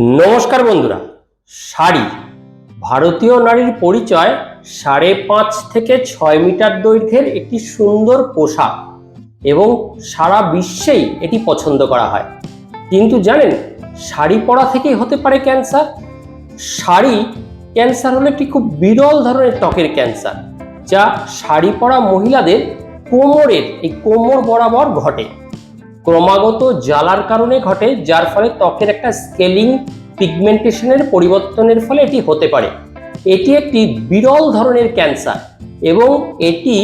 নমস্কার বন্ধুরা। শাড়ি। ভারতীয় নারীর পরিচয় সাড়ে পাঁচ থেকে ছয় মিটার দৈর্ঘ্যের একটি সুন্দর পোশাক এবং সারা বিশ্বেই এটি পছন্দ করা হয়। কিন্তু জানেন, শাড়ি পরা থেকেই হতে পারে ক্যান্সার। শাড়ি ক্যান্সার হলো একটি খুব বিরল ধরনের ত্বকের ক্যান্সার, যা শাড়ি পরা মহিলাদের কোমরের, এই কোমর বরাবর ঘটে। ক্রমাগত জ্বালার কারণে ঘটে, যার ফলে ত্বকের একটা স্কেলিং পিগমেন্টেশনের পরিবর্তনের ফলে এটি হতে পারে। এটি একটি বিরল ধরনের ক্যান্সার এবং এটি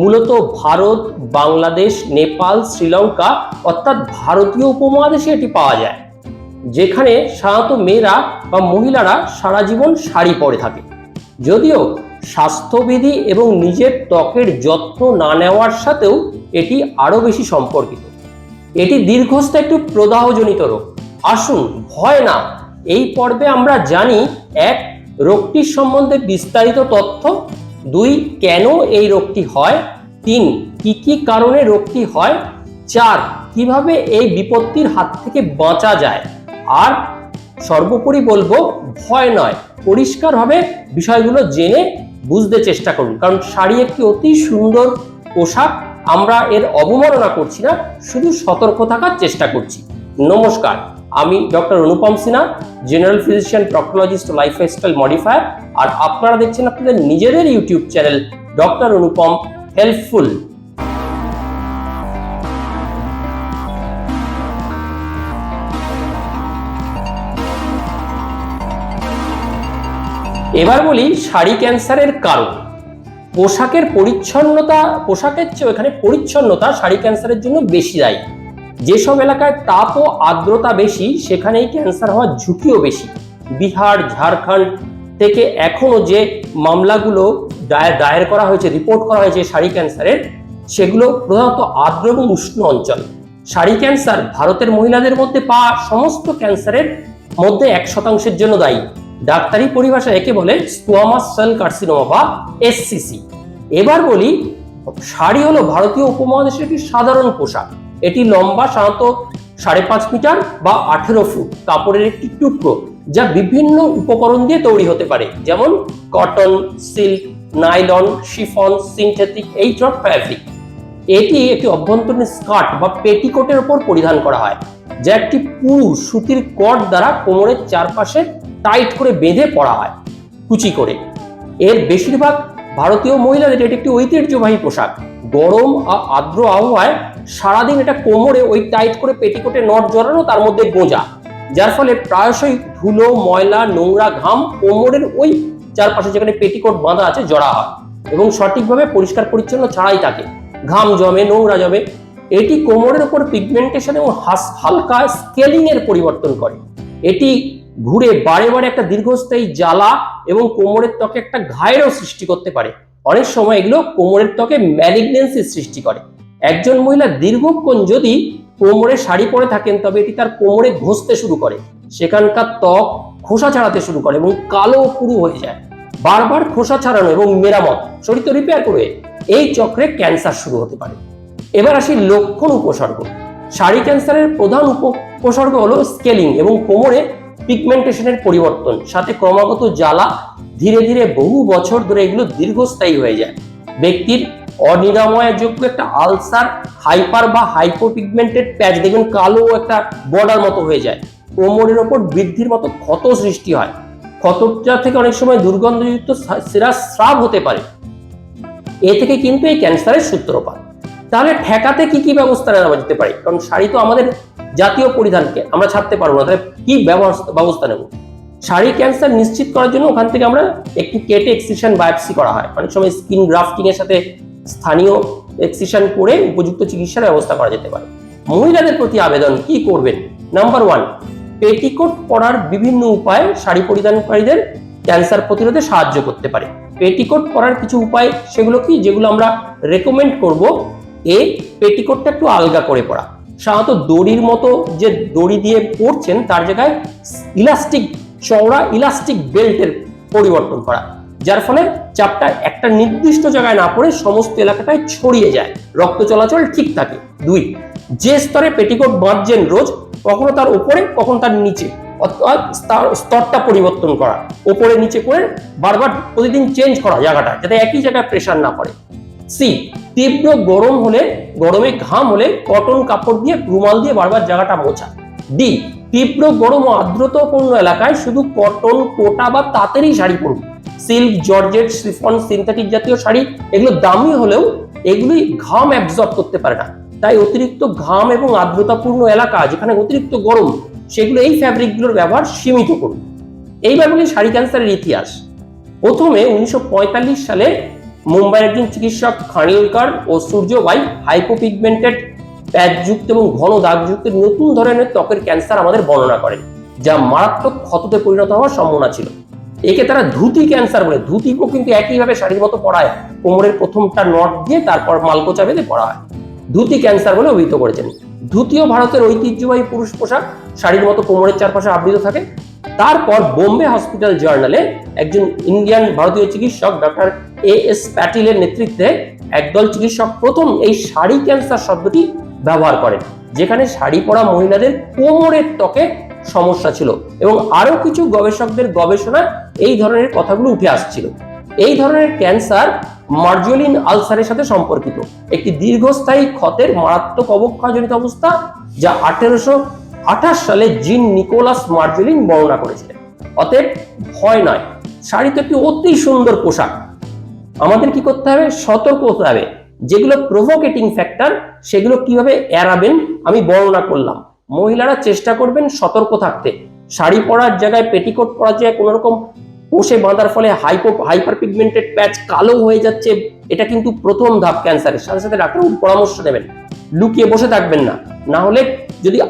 মূলত ভারত, বাংলাদেশ, নেপাল, শ্রীলঙ্কা অর্থাৎ ভারতীয় উপমহাদেশে এটি পাওয়া যায়, যেখানে সাধারণত মেয়েরা বা মহিলারা সারা জীবন শাড়ি পরে থাকে। যদিও স্বাস্থ্যবিধি এবং নিজের ত্বকের যত্ন না নেওয়ার সাথেও এটি আরও বেশি সম্পর্কিত। এটি দীর্ঘস্থায়ী একটু প্রদাহজনিত রোগ। আসুন, ভয় না। এই পর্বে আমরা জানি, এক, রোগটির সম্বন্ধে বিস্তারিত তথ্য। দুই, কেন এই রোগটি হয়। তিন, কি কি কারণে রোগটি হয়। চার, কীভাবে এই বিপত্তির হাত থেকে বাঁচা যায়। আর সর্বোপরি বলব, ভয় নয়। পরিষ্কারভাবে বিষয়গুলো জেনে বুঝতে চেষ্টা করুন। কারণ শাড়ি একটি অতি সুন্দর পোশাক আমরা এর অবমাননা করছি না, শুধু সতর্ক থাকার চেষ্টা করছি। নমস্কার, আমি doctor Anupam Sinha, general physician proctologist lifestyle modifier, আর আপনারা দেখছেন আপনাদের নিজেদের YouTube channel doctor Anupam helpful. এবার বলি শাড়ি ক্যান্সারের কারণ। পোশাকের পরিচ্ছন্নতা, পোশাকের চেয়ে এখানে পরিচ্ছন্নতা শাড়ি ক্যান্সারের জন্য বেশি দায়ী। যেসব এলাকায় তাপ ও আর্দ্রতা বেশি, সেখানেই ক্যান্সার হওয়ার ঝুঁকিও বেশি। বিহার, ঝাড়খণ্ড থেকে এখনও যে মামলাগুলো দায়ের দায়ের করা হয়েছে, রিপোর্ট করা হয়েছে শাড়ি ক্যান্সারের, সেগুলো প্রধানত আর্দ্র এবং উষ্ণ অঞ্চল। শাড়ি ক্যান্সার ভারতের মহিলাদের মধ্যে পাওয়া সমস্ত ক্যান্সারের মধ্যে এক শতাংশের জন্য দায়ী। ডাক্তারি পরিভাষায় একে বলে স্কোয়ামাস সেল কার্সিনোমা বা এসসিসি এবার বলি, শাড়ি হলো ভারতীয় উপমহাদেশের একটি সাধারণ পোশাক। এটি লম্বা সাধারণত সাড়ে পাঁচ মিটার বা আঠেরো ফুট কাপড়ের একটি টুকরো যা বিভিন্ন উপকরণ দিয়ে তৈরি হতে পারে, যেমন cotton silk nylon chiffon synthetic এই সব ফ্যাব্রিক এটি একটি অভ্যন্তরীণ স্কার্ট বা পেটিকোটের উপর পরিধান করা হয়, যা একটি পুরু সুতির কট দ্বারা কোমরের চারপাশে টাইট করে বেঁধে পরা হয়, কুচি করে। এর বেশিরভাগ ভারতীয় মহিলাদের এটি একটি ঐতিহ্যবাহী পোশাক। গরম আর আর্দ্র আবহাওয়ায় সারাদিন এটা কোমরে ওই টাইট করে পেটিকোটে নট জড়ানো তার মধ্যে গোঁজা, যার ফলে প্রায়শই ধুলো, ময়লা, নোংরা ঘাম কোমরের ওই চারপাশে যেখানে পেটিকোট বাঁধা আছে জড়া হয় এবং সঠিকভাবে পরিষ্কার পরিচ্ছন্ন ছাড়াই থাকে। ঘাম জমে, নোংরা জমে। এটি কোমরের উপর পিগমেন্টেশন এবং হালকা স্কেলিংয়ের পরিবর্তন করে। এটি ঘুরে বারে বারে একটা দীর্ঘস্থায়ী জ্বালা এবং কোমরের ত্বকে একটা ঘায়েরও সৃষ্টি করতে পারে। অনেক সময় এগুলো কোমরের ত্বকে ম্যালিগনেন্সির সৃষ্টি করে। একজন মহিলা দীর্ঘক্ষণ যদি কোমরে শাড়ি পরে থাকেন, তবে এটি তার কোমরে ঘষতে শুরু করে। সেখানকার ত্বক খোসা ছাড়াতে শুরু করে এবং কালো পুরু হয়ে যায়। বারবার খোসা ছাড়ানো এবং মেরামত শরীর তো রিপেয়ার করে এই চক্রে ক্যান্সার শুরু হতে পারে। এবার আসি লক্ষণ উপসর্গ। শাড়ি ক্যান্সারের প্রধান উপ- উপসর্গ হলো স্কেলিং এবং কোমরে পিগমেন্টেশনের পরিবর্তন। সাথে ক্রমাগত জ্বালা ধীরে ধীরে বহু বছর ধরে এগুলো দীর্ঘস্থায়ী হয়ে যায়। ব্যক্তির অনিরাময়যোগ্য একটা আলসার হাইপার বা হাইপোপিগমেন্টেড প্যাচ দেখবেন কালো একটা বর্ডার মতো হয়ে যায়। কোমরের ওপর বৃদ্ধির মতো ক্ষত সৃষ্টি হয়। ক্ষতটা থেকে অনেক সময় দুর্গন্ধযুক্ত সেরা স্রাব হতে পারে। এ থেকে কিন্তু এই ক্যান্সারের সূত্রপাত। তাহলে ঠেকাতে কি কি ব্যবস্থা নেওয়া যেতে পারে? কারণ শাড়ি তো আমাদের জাতীয় পরিধানকে আমরা ছাড়তে পারব না। তাহলে কি ব্যবস্থা নেব? শাড়ি ক্যান্সার নিশ্চিত করার জন্য ওখান থেকে আমরা একটি কেটে এক্সিশন বায়োপসি করা হয়। অনেক সময় স্কিন গ্রাফটিং এর সাথে স্থানীয় এক্সিশন করে উপযুক্ত চিকিৎসার ব্যবস্থা করা যেতে পারে। মহিলাদের প্রতি আবেদন কি করবেন? নাম্বার ওয়ান পেটিকোট পরার বিভিন্ন উপায় শাড়ি পরিধানকারীদের ক্যান্সার প্রতিরোধে সাহায্য করতে পারে। পেটিকোট পরার কিছু উপায় সেগুলো কি? যেগুলো আমরা রেকমেন্ড করব এ পেটিকোটটা একটু আলগা করে পরা সাধারণত দড়ির মতো যে দড়ি দিয়ে পরছেন তার জায়গায় ইলাস্টিক চওড়া, ইলাস্টিক বেল্টের পরিবর্তন করা। যার ফলে চাপটা একটা নির্দিষ্ট জায়গায় না পড়ে সমস্ত এলাকাটায় ছড়িয়ে যায়। রক্ত চলাচল ঠিক থাকে। দুই, যে স্তরে পেটিকোট বাঁধছেন রোজ, কখনো তার উপরে কখনো তার নিচে। অর্থাৎ স্তর- স্তরটা পরিবর্তন করা। ওপরে, নিচে করে বারবার প্রতিদিন চেঞ্জ করা জায়গাটা, যাতে একই জায়গায় প্রেশার না পড়ে। সি, তীব্র গরম হলে, গরমে ঘাম হলে কটন কাপড় দিয়ে রুমাল দিয়ে বারবার জায়গাটা মোছা। ডি, তীব্র গরম ও আর্দ্রতাপূর্ণ এলাকায় শুধু কটন, কোটা বা তাঁতেরই শাড়ি পরুন। সিল্ক, জর্জেট সিফন সিনথেটিক জাতীয় শাড়ি, এগুলো দামি হলেও এগুলি ঘাম অ্যাবজর্ব করতে পারে না। তাই অতিরিক্ত ঘাম এবং আর্দ্রতাপূর্ণ এলাকা, যেখানে অতিরিক্ত গরম, সেগুলো এই ফ্যাব্রিকগুলোর ব্যবহার সীমিত করুন। এইবার বলি শাড়ি ক্যান্সারের ইতিহাস। প্রথমে উনিশশো পঁয়তাল্লিশ সালে মুম্বাইয়ের একজন চিকিৎসক খানিলকার ও সূর্যবাই হাইপোপিগমেন্টেড প্যাচযুক্ত এবং ঘন দাগযুক্ত নতুন ধরনের ত্বকের ক্যান্সার আমাদের বর্ণনা করেন যা মারাত্মক ক্ষততে পরিণত হওয়ার সম্ভাবনা ছিল। একে তারা ধুতি ক্যান্সার বলে। ধুতিকেও কিন্তু একইভাবে শাড়ির মতো পড়ায় কোমরের প্রথমটা নট দিয়ে তারপর মালকোচা বেঁধে পড়া হয়। ধুতি ক্যান্সার বলে অভিহিত করেছেন। ধুতিও ভারতের ঐতিহ্যবাহী পুরুষ পোশাক। শাড়ির মতো কোমরের চারপাশে আবৃত থাকে। তারপর বোম্বে হসপিটাল জার্নালে একজন ইন্ডিয়ান ভারতীয় চিকিৎসক ডক্টর এ এস প্যাটিলের নেতৃত্বে একদল চিকিৎসক প্রথম এই শাড়ি ক্যান্সার শব্দটি ব্যবহার করেন, যেখানে শাড়ি পরা মহিলাদের কোমরের ত্বকে সমস্যা ছিল এবং আরও কিছু গবেষকদের গবেষণা এই ধরনের কথাগুলো উঠে আসছিল। এই ধরনের ক্যান্সার মার্জোলিন আলসারের সাথে সম্পর্কিত, একটি দীর্ঘস্থায়ী ক্ষতের মারাত্মক অবক্ষয়জনিত অবস্থা যা আঠেরোশো আঠাশ সালে জিন নিকোলাস মার্জোলিন বর্ণনা করেছিলেন। অতএব ভয় নয় শাড়ি তো একটি অতি সুন্দর পোশাক। আমাদের কি করতে হবে? সতর্ক হতে হবে। যেগুলো প্রভোকেটিং ফ্যাক্টর সেগুলো কীভাবে এড়াবেন? আমি বর্ণনা করলাম। মহিলারা চেষ্টা করবেন সতর্ক থাকতে। শাড়ি পরার জায়গায় পেটিকোট পরার জায়গায় কোনো রকম পোষে বাঁধার ফলে হাইপো হাইপার পিগমেন্টেড প্যাচ কালো হয়ে যাচ্ছে। এটা কিন্তু প্রথম ধাপ ক্যান্সারের। সাথে সাথে ডাক্তারবাবুর পরামর্শ দেবেন। লুকিয়ে বসে থাকবেন না। না হলে যদি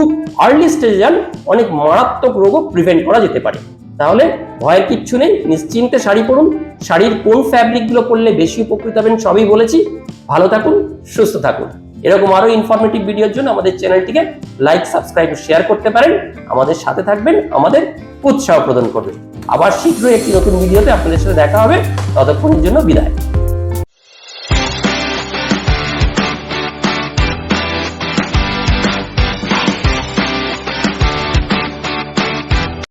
খুব আর্লি স্টেজে যান অনেক মারাত্মক রোগও প্রিভেন্ট করা যেতে পারে। তাহলে ভয়ের কিচ্ছু নেই, নিশ্চিন্তে শাড়ি পরুন, শাড়ির কোন ফ্যাব্রিকগুলো পরলে বেশি উপকৃত হবেন সবই বলেছি। ভালো থাকুন, সুস্থ থাকুন। এরকম আরও ইনফরমেটিভ ভিডিওর জন্য আমাদের চ্যানেলটিকে লাইক সাবস্ক্রাইব শেয়ার করতে পারেন। আমাদের সাথে থাকবেন, আমাদের উৎসাহ প্রদান করবেন। আবার শীঘ্রই একটি নতুন ভিডিওতে আপনাদের সাথে দেখা হবে। ততক্ষণের জন্য বিদায়।